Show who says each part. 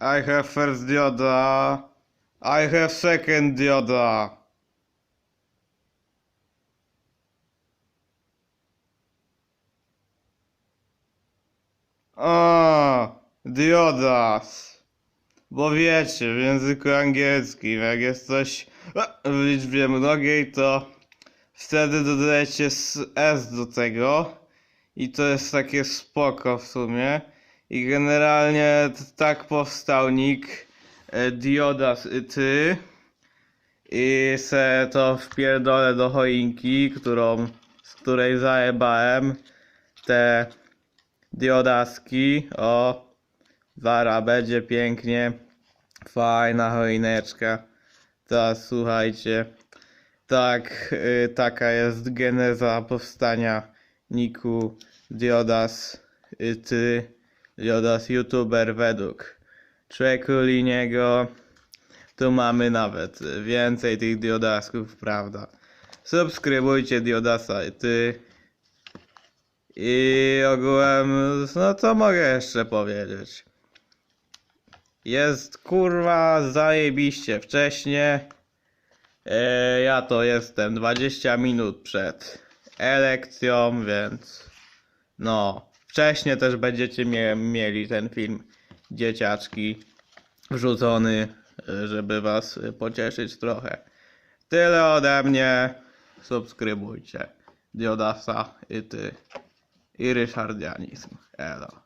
Speaker 1: I have first dioda. I have second dioda. A, diodas. Bo wiecie, w języku angielskim, jak jest coś w liczbie mnogiej, to wtedy dodajecie s do tego i to jest takie spoko w sumie. I generalnie tak powstał nick e, Diodas y, ty i se to wpierdolę do choinki, którą, z której zajebałem te diodaski. O, Wara, będzie pięknie. Fajna choineczka. Teraz słuchajcie. Tak, y, taka jest geneza powstania niku Diodas y, ty. Diodas youtuber według Czekuliniego. Tu mamy nawet więcej tych diodasków, prawda? Subskrybujcie Diodasa i ty. I ogółem, no co mogę jeszcze powiedzieć? Jest kurwa zajebiście wcześnie. E, ja to jestem 20 minut przed elekcją, więc no, wcześniej też będziecie mie mieli ten film dzieciaczki wrzucony, żeby was pocieszyć trochę. Tyle ode mnie. Subskrybujcie. Diodasa i ty. I Ryszardianizm. Elo.